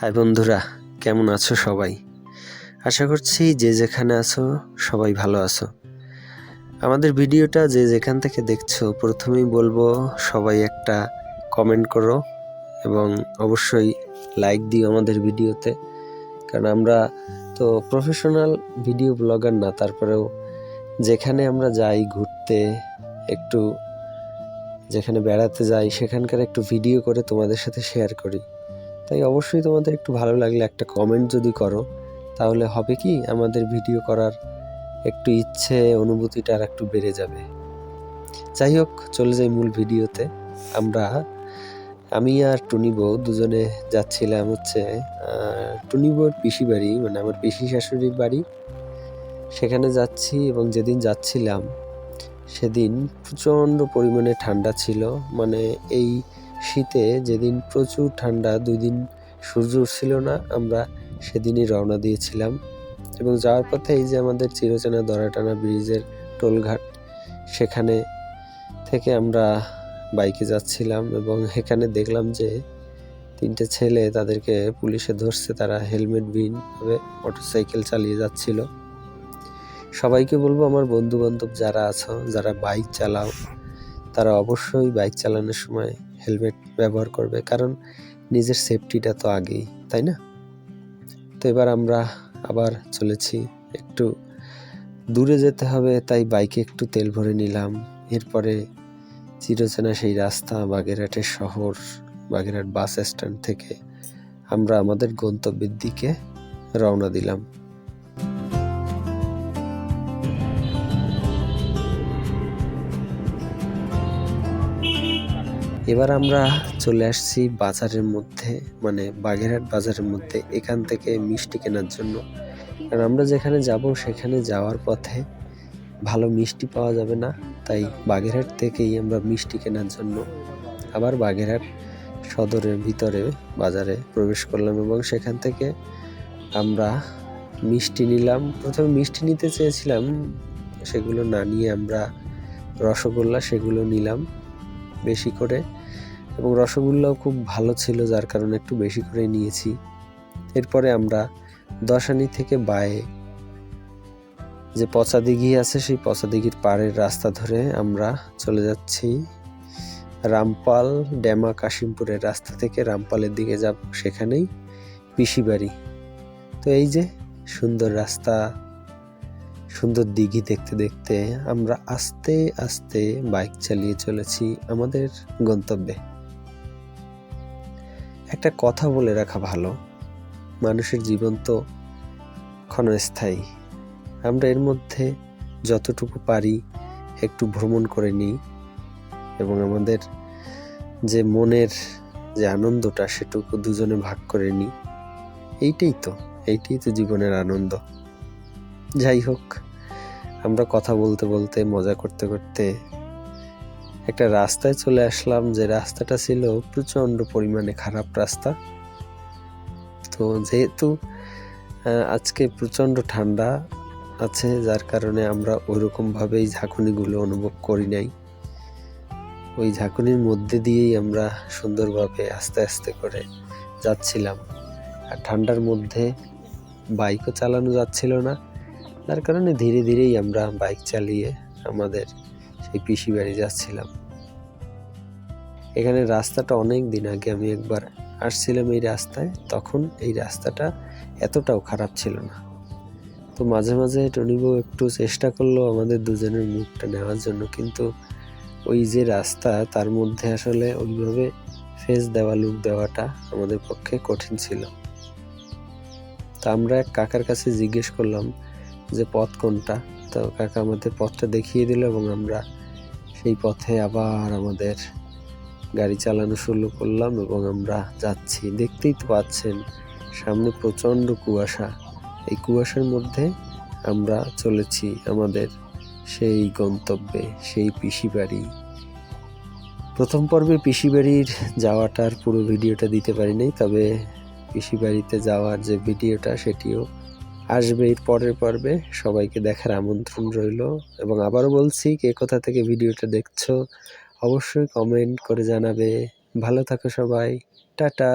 High বন্ধুরা, কেমন আছো সবাই? আশা করছি যে যেখানে আছো, সবাই ভালো আছো। আমাদের ভিডিওটা যে যেখান থেকে দেখছ, প্রথমেই বলব, সবাই একটা কমেন্ট করো এবং অবশ্যই লাইক দিও আমাদের ভিডিওতে। কারণ আমরা তো প্রফেশনাল ভিডিও ব্লগার না, তারপরেও যেখানে আমরা যাই ঘুরতে, একটু যেখানে বেড়াতে যাই, সেখানকার একটু ভিডিও করে তোমাদের সাথে শেয়ার করি। তাই অবশ্যই তোমাদের একটু ভালো লাগলে একটা কমেন্ট যদি করো, তাহলে হবে কি আমাদের ভিডিও করার একটু ইচ্ছে, অনুভূতিটা আর একটু বেড়ে যাবে। যাই হোক, চলে যাই মূল ভিডিওতে আমরা, আমি আর টুনি বউ দুজনে যাচ্ছিলাম হচ্ছে টুনি বউর পিসি বাড়ি মানে আমার পিসি শাশুড়ির বাড়ি। সেখানে যাচ্ছি এবং যেদিন যাচ্ছিলাম, সেদিন প্রচণ্ড পরিমাণে ঠান্ডা ছিল। মানে এই শীতে যেদিন প্রচুর ঠান্ডা দুই দিন সূর্য উঠছিল না, আমরা সেদিনই রওনা দিয়েছিলাম। এবং যাওয়ার পথে এই যে আমাদের চিরচেনা দরাটানা ব্রিজের টোলঘাট, সেখানে থেকে আমরা বাইকে যাচ্ছিলাম এবং এখানে দেখলাম যে তিনটে ছেলে তাদেরকে পুলিশে ধরছে, তারা হেলমেট বিহীনভাবে মোটরসাইকেল চালিয়ে যাচ্ছিল। সবাইকে বলব আমার বন্ধু বান্ধব যারা আছো, যারা বাইক চালাও, তারা অবশ্যই বাইক চালানোর সময় হেলমেট ব্যবহার করবে, কারণ নিজের সেফটিটা তো আগেই, তাই না? তো এবার আমরা আবার চলেছি, একটু দূরে যেতে হবে, তাই বাইকে একটু তেল ভরে নিলাম। এরপরে চিরচেনা সেই রাস্তা, বাগেরহাটের শহর, বাগেরহাট বাস স্ট্যান্ড থেকে আমরা আমাদের গন্তব্যের দিকে রওনা দিলাম। এবার আমরা চলে আসছি বাজারের মধ্যে মানে বাগেরহাট বাজারের মধ্যে, এখান থেকে মিষ্টি কেনার জন্য। কারণ আমরা যেখানে যাব সেখানে যাওয়ার পথে ভালো মিষ্টি পাওয়া যাবে না, তাই বাগেরহাট থেকেই আমরা মিষ্টি কেনার জন্য আবার বাগেরহাট সদরের ভিতরে বাজারে প্রবেশ করলাম এবং সেখান থেকে আমরা মিষ্টি নিলাম। প্রথমে মিষ্টি নিতে চেয়েছিলাম, সেগুলো না নিয়ে আমরা রসগোল্লা সেগুলো নিলাম বেশি করে। এবং রসগোল্লাও খুব ভালো ছিল, যার কারণে একটু বেশি করে নিয়েছি। এরপরে আমরা দশানি থেকে বায়ে যে পচা দিঘি আছে, সেই পচা দিঘির পাড়ের রাস্তা ধরে আমরা চলে যাচ্ছি। রামপাল ড্যামা কাশিমপুরের রাস্তা থেকে রামপালের দিকে যাব সেখানেই পিসি বাড়ি তো এই যে সুন্দর রাস্তা, সুন্দর দিঘি দেখতে দেখতে আমরা আস্তে আস্তে বাইক চালিয়ে চলেছি আমাদের গন্তব্যে। একটা কথা বলে রাখা ভালো। মানুষের জীবন তো ক্ষণস্থায়ী। আমরা এর মধ্যে যতটুকু পারি একটু ভ্রমণ করে নিই এবং আমাদের যে মনের যে আনন্দটা সেটুকু দুজনে ভাগ করে নিই। এইটাই তো এইটাই তো জীবনের আনন্দ। যাই হোক, আমরা কথা বলতে বলতে, মজা করতে করতে একটা রাস্তায় চলে আসলাম যে রাস্তাটা ছিল প্রচণ্ড পরিমাণে খারাপ রাস্তা। তো যেহেতু আজকে প্রচণ্ড ঠান্ডা আছে, যার কারণে আমরা ওইরকমভাবেই ঝাঁকুনিগুলো অনুভব করি নাই। ওই ঝাঁকুনির মধ্যে দিয়েই আমরা সুন্দরভাবে আস্তে আস্তে করে যাচ্ছিলাম। আর ঠান্ডার মধ্যে বাইকও চালানো যাচ্ছিল না, যার কারণে ধীরে ধীরেই আমরা বাইক চালিয়ে আমাদের সেই পিসি বাড়ি যাচ্ছিলাম। এখানে রাস্তাটা অনেক দিন আগে আমি একবার আসছিলাম এই রাস্তায়, তখন এই রাস্তাটা এতটাও খারাপ ছিল না। তো মাঝে মাঝে টনিবু একটু চেষ্টা করল আমাদের দুজনের মুখটা নেওয়ার জন্য, কিন্তু ওই যে রাস্তা, তার মধ্যে আসলে ওইভাবে ফেস দেওয়া, লুক দেওয়াটা আমাদের পক্ষে কঠিন ছিল। তা আমরা এক কাকার কাছে জিজ্ঞেস করলাম যে, পথ কোনটা? তো কাকা আমাদের পথটা দেখিয়ে দিল এবং আমরা সেই পথে আবার আমাদের গাড়ি চালানো শুরু করলাম এবং আমরা যাচ্ছি। দেখতেই তো পাচ্ছেন, সামনে প্রচণ্ড কুয়াশা। এই কুয়াশার মধ্যে আমরা চলেছি আমাদের সেই গন্তব্যে, সেই পিসি বাড়ি প্রথম পর্বে পিসি বাড়ির যাওয়াটার পুরো ভিডিওটা দিতে পারি নাই তবে পিসি বাড়িতে যাওয়ার যে ভিডিওটা, সেটিও আসবে এর পরের পর্বে। সবাইকে দেখার আমন্ত্রণ রইল। এবং আবারও বলছি, কে কোথা থেকে ভিডিওটা দেখছ, অবশ্যই কমেন্ট করে জানাবে। ভালো থাকো সবাই। টাটা!